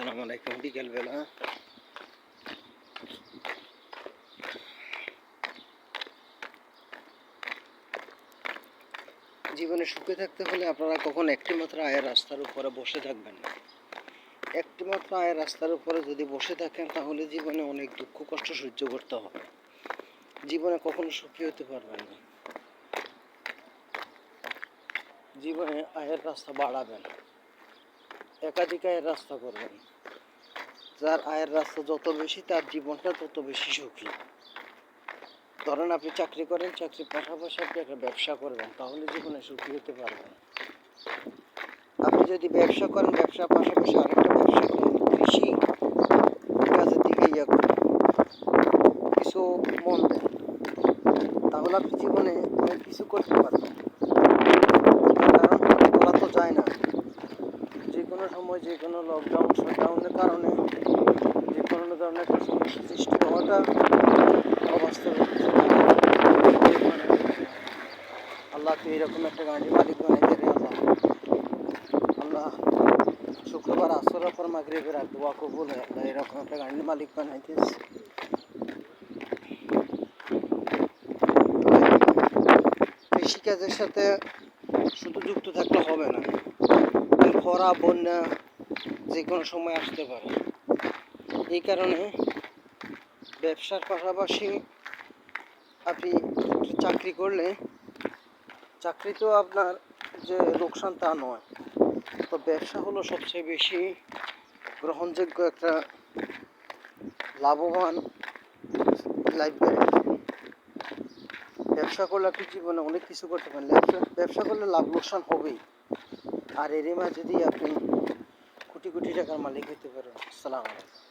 আসসালামু আলাইকুম, বিকেলবেলা। জীবনে সুখে থাকতে হলে আপনারা কখন একটি মাত্র আয়ের রাস্তার উপরে বসে থাকবেন না। একটি মাত্র আয়ের রাস্তার উপরে যদি বসে থাকেন, তাহলে জীবনে অনেক দুঃখ, কষ্ট সহ্য করতে হবে। জীবনে কখনো সুখী হতে পারবেন না। জীবনে আয়ের রাস্তা বাড়াবেন একাধিক আয়ের রাস্তা করবেন যার আয়ের রাস্তা যত বেশি, তার জীবনটা তত বেশি সুখী। ধরেন আপনি চাকরি করেন, চাকরির পাশাপাশি আপনি একটা ব্যবসা করবেন, তাহলে জীবনে সুখী হতে পারবেন। আপনি যদি ব্যবসা করেন, ব্যবসার পাশাপাশি আরেকটা ব্যবসা করেন, কৃষি, কাজের দিকে ইয়ে করেন, কিছু মন দেন তাহলে আপনি জীবনে অনেক কিছু করতে পারবেন কারণ বলা তো যায় না যে কোনো সময় যে কোনো লকডাউন শাটডাউনের কারণে যে কোনো ধরনের একটা সমস্যা সৃষ্টি হওয়াটা অবাস্তব আল্লাহ তুই এরকম একটা গাড়ির মালিক বানাই দে রে আল্লাহ আল্লাহ শুক্রবার আসরের পর মাগরিবের আর দোয়া কবুল হয়, আল্লাহ এরকম একটা গাড়ির মালিক বানাই দিস কৃষিকাজের সাথে শুধু যুক্ত থাকলে হবে না। খরা, বন্যা, যে কোনো সময় আসতে পারে। এই কারণে ব্যবসার পাশাপাশি আপনি চাকরি করলে, চাকরি তো আপনার যে লোকসান তা নয়, তো ব্যবসা হলো সবচেয়ে বেশি গ্রহণযোগ্য একটা লাভবান লাইফ ব্যবসা করলে আপনি জীবনে অনেক কিছু করতে পারেন। ব্যবসা করলে লাভ লোকসান হবেই। আর এরই মাঝে যদি আপনি কোটি কোটি টাকার মালিক হতে পারেন। আসসালামু আলাইকুম।